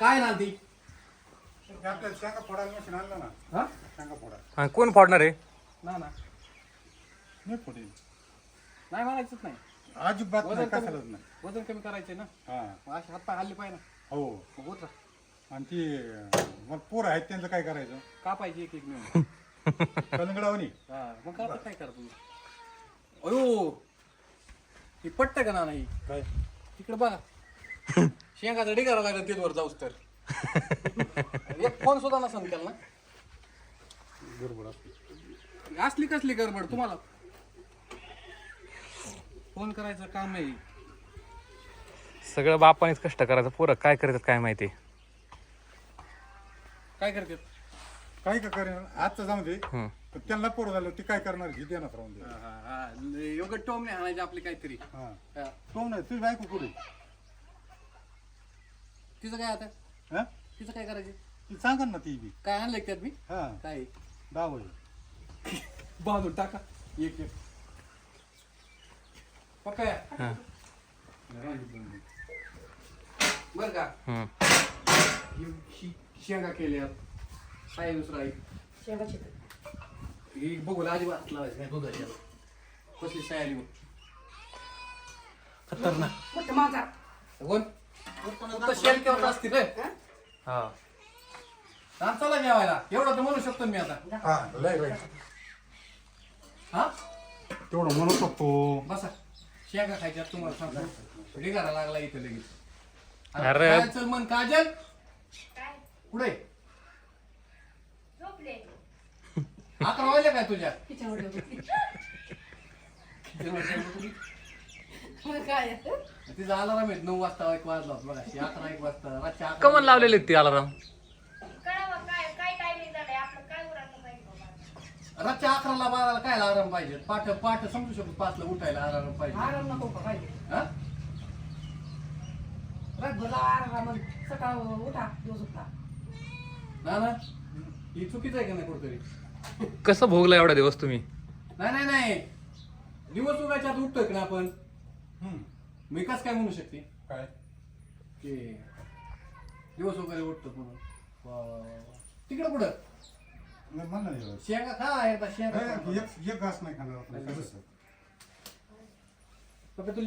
काय ना ती? आपल्याला शेंगा फोडायला मशीन आणलं ना. हा? शेंगा फोडा. हा कोण फोडणार आहे? ना ना. मी फोडेल. नाही म्हणायचंच नाही. अजिबात नाही वजन कशालाच कमी नाही. वजन कमी करायचे ना? हा. मग असे हातपाय हल्ले पाहिजे ना. हो. मग उतरा. आणि ती मग पोरं आहेत त्यांचं काय करायचं? का पाहिजे एक एक कलंगडावणी. हा मग काय आता काय करा तुम्ही अयो ही पटत का ना नाही काय? तिकडे बघा. शेंगाचा डिगारा लागला तिथवर जाऊस तर. एक फोन सुद्धा नसन केला ना. असली. कसली गडबड तुम्हाला? फोन करायचं काम नाही सगळं बापानेच कष्ट करायचं पोरं काय करतात काय माहिती? काय करते काय का करेन? आजचं जाऊ दे. हम्म. पण त्यांना पोरं झालं ते काय करणार ही देणार राहून दे. योग्य टोम नाही आणायचे आपली काहीतरी. हा. हा. तो नाही तुझी बायको कुठे? तिचं काय आता? हा? तिचं काय करायचं? ती सांगा ना ती बी. काय आणलंय त्यात मी हा. काय? दहा वाजे बांधून टाका. एक एक. पक्का हा. बर का? हम्म. ही- शेंगा केल्या काय दुसरा आहे शेंगाची ही बघूला अजिबात लावायचं नाही. दुधाच्या कसली साय आली बघ. खतरनाक. मोठं माझा कोण? शेल केवढ असते रे. हा? हा. चला जेवायला. एवढं तर म्हणू शकतो मी आता. हा लय हा? तेवढं म्हणू शकतो. बसा. शेंगा खायच्या तुम्हाला सांगतो. ढिगारा लागला इथं लगेच. अरे. काय चल मन काजल कुठे? झोपले. अकरा वाजले काय तुझ्या? तिच्यावर मग काय? तिचा अलाराम आहे नऊ वाजता एक वाजला होता अकरा एक वाजता रातच्या अकरा कमन लावलेले ती अलाराम कळावं काय काय टायमिंग झालंय? आपलं काय उरायला पाहिजे बाबा? रातच्या अकराला बाराला काय अलाराम पाहिजे? पाठ पाठ समजू शकतो पाचला उठायला अलाराम पाहिजे. आराम नको का पाहिजे? हा? रातभर आराम सकाळ उठा दिवस उठा. ना ना? ही चुकीचं आहे का नाही कुठतरी? कसं भोगला एवढा दिवस तुम्ही? नाही नाही नाही. दिवस उगायच्या आत उठतोय का ना आपण? हम्म. मी कस काय म्हणू शकते? काय? की दिवस वगैरे उठतो म्हणून. तिकडं पुढं नाही, म्हण ना एवढं. शेंगा खा एकदा शेंगा काय, खा. एक एक घास नाही खाणार आपण कसं? पप्पा तुला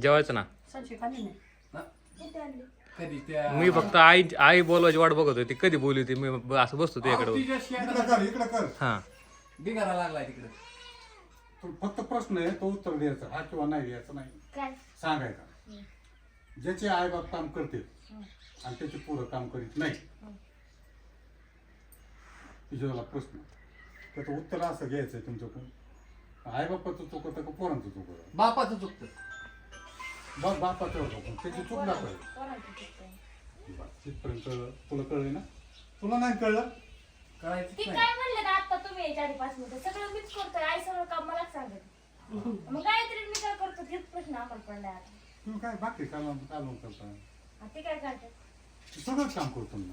जेवायचं नाही? ना. संशय खाली नाही. ना? कुठे आणली? कधी? त्या मी फक्त आई आई बोलवायची वाट बघत होती. कधी बोलली होती? मी ब- असं बसतो तुझ्याकडे. तिच्या इकडं शेंगा कर इकडं कर. हा. बिगारा लागलाय तिकडे. तो फक्त प्रश्न आहे तो उत्तर द्यायचं हा किंवा नाही द्यायचं नाही. काय? सांगायचा. ज्याचे आई बाप काम करते आणि त्याचे पोरं काम करीत नाही. तिच्याला प्रश्न. त्याचं उत्तर असं घ्यायचंय तुमच्याकडून. आई बापाचं चुकत का पोरांचं चुकत? बापाचं चुकतं. बघ बापाचं चुकून त्याची चूक दाखवायची चुकतंय? बस, तिथपर्यंत तुला कळलं ना? तुला नाही कळलं? करायचं ती नाही. काय म्हणले ना आता तुम्ही याच्या आधी पाच मिनिटं सगळं मीच करतोय आई सगळं काम मलाच सांगत मग गायत्री मी काय करतो हेच प्रश्न आम्हाला पडलाय आता तुम्ही काय बाकी कालवून कालवून करता? हा, ते काय करतात सगळंच काम करतो मी.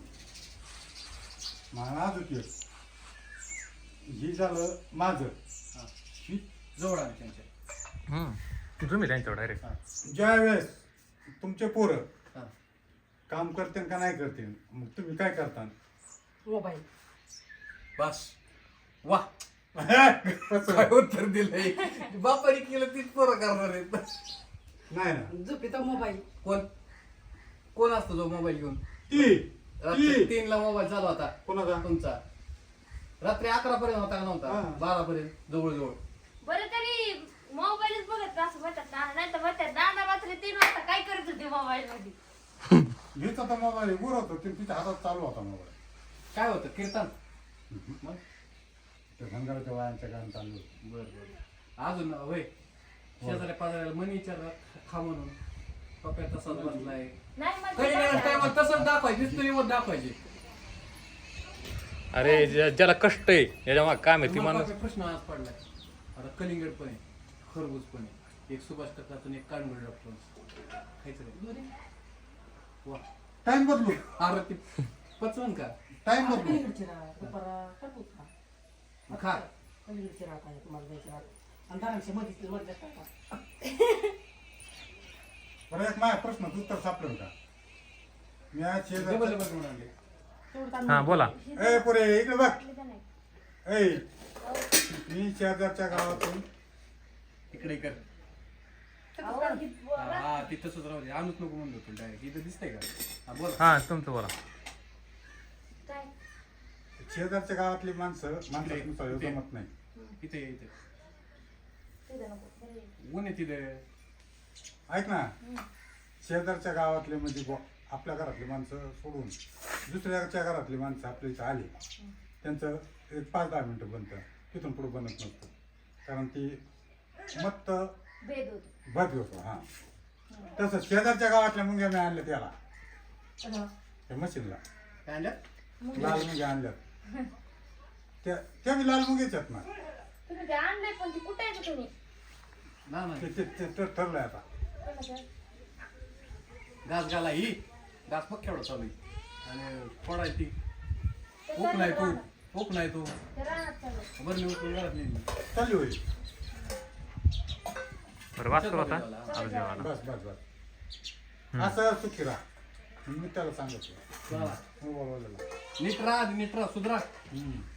मला अजून एक हे झालं माझं. हा. जवळ आले त्यांच्या. हम्म. तुम्ही त्यांच्यावर डायरेक्ट ज्या वेळेस तुमचे पोरं हा. काम करते का नाही करते मग तुम्ही काय करता? मोबाईल बस. वा. काय उत्तर दिलंय? बापाने केलं तीच पोरं करणार आहेत. नाही ना. झोपेचा मोबाईल कोण? कोण असतो जो मोबाईल घेऊन? ती. रात्री ती. तीन ला मोबाईल चालू होता. कोणाचा? तुमचा. रात्री अकरा पर्यंत होता का नव्हता. बारा पर्यंत जवळ जवळ बरं तरी मोबाईलच बघत असं म्हणतात ना. नाही तर म्हणतात दादा रात्री तीन वाजता काय करत होते मोबाईल मध्ये? घेत होता मोबाईल उरत होती. तिच्या हातात चालू होता मोबाईल काय होतं? कीर्तन? मग त्या धनगराच्या वायांच्या गाणं चालू होतं. बर बर. अजून होय. शेजाऱ्या पाजाऱ्याला मनी विचारला खा म्हणून. पप्या तसाच बसलाय. नाही काही नाही म्हणते टायमाला तसंच दाखवायचे नुसतं मग दाखवायचे. अरे ज्या- ज्याला कष्ट आहे याच्या मागे काम आहे ती मला माणूस पप्या प्रश्न आज पडलाय. आता कलिंगड पण आहे खरबूज पण आहे एक सुभाष टक्कातून एक कानगड डॉक्टर खायचं रे. वा. टाइम बदलू. अरे ते पचवण का? टाइम बदलू. पलीकडची खा. खा. राहत आहे तुम्हाला जायची राहत आणि दारांची मध्ये बरं एक माझ्या प्रश्नाचं उत्तर सापडेल का मी आज डबल शेजारच्या- डबल म्हणून आणले हा बोला. ए पुरे इकडे बघ? ए मी शेजारच्या गावातून इकडे कर. ही हा, बोला. हा ती तसंच राहू दे. आणूच नको म्हणलो तू डायरेक्ट इथं दिसतंय का? हा बोल. हा तुमचं बोला. काय? शेजारच्या गावातली माणसं इकडे. जमत नाही. इथे ये, इथे तिथं. ऊन आहे तिथे? ऐक ना. शेजारच्या गावातले म्हणजे बुवा, आपल्या घरातली माणसं सोडून दुसऱ्याच्या घरातली माणसं आपल्या इथं आली. त्यांचं एक पाच दहा मिनिटं बनतं तिथून पुढे बनत नसतं. कारण ती मत्त भेद होतो. बद होतो हा. तसं शेजारच्या गावातल्या मुंग्या मी आणल्या त्याला. त्या मशीनला. काय आणलं लाल मुंग्या आणल्यात. त्या त्या बी लाल मुंग्याच आहेत ना. तुम्ही ते आणलंय पण ती कुठे आहे का तुम्ही? ना ना ते- ते ते- ते ठरलंय आता. कोणाचं? घास घाला ही. घास मग केवढा चालू आहे. आणि फोडाय ती. नाही तू. रानात- ओक नाही तू. ते रानात चालू. बरं मी उचलून घरात नाही चालली होईल. बरं वाचतो आता आता. जेवायला. बस बस बस. असं सुखी राहा मी त्याला सांगितलं चला. हो, बोलवलेलं. नीट राहा नीट राहा सुधरा. हम्म.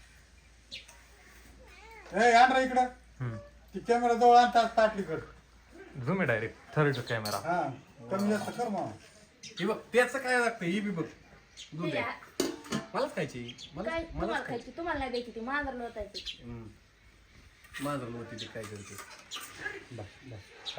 ए आण रे इकडं. ती कॅमेरा जवळ आणतात ताटली कर. झूम डायरेक्ट थर्ड कॅमेरा हा कमी जास्त कर मग. हे बघ त्याचं काय लागतं ही बी बघ. दूध आहे. मलाच खायची. मला काय तुम्हाला मलाच खायची. खायची? तुम्हाला नाही द्यायची ती मांजर होतायची हम्म. माझं होती ते काय करते? बस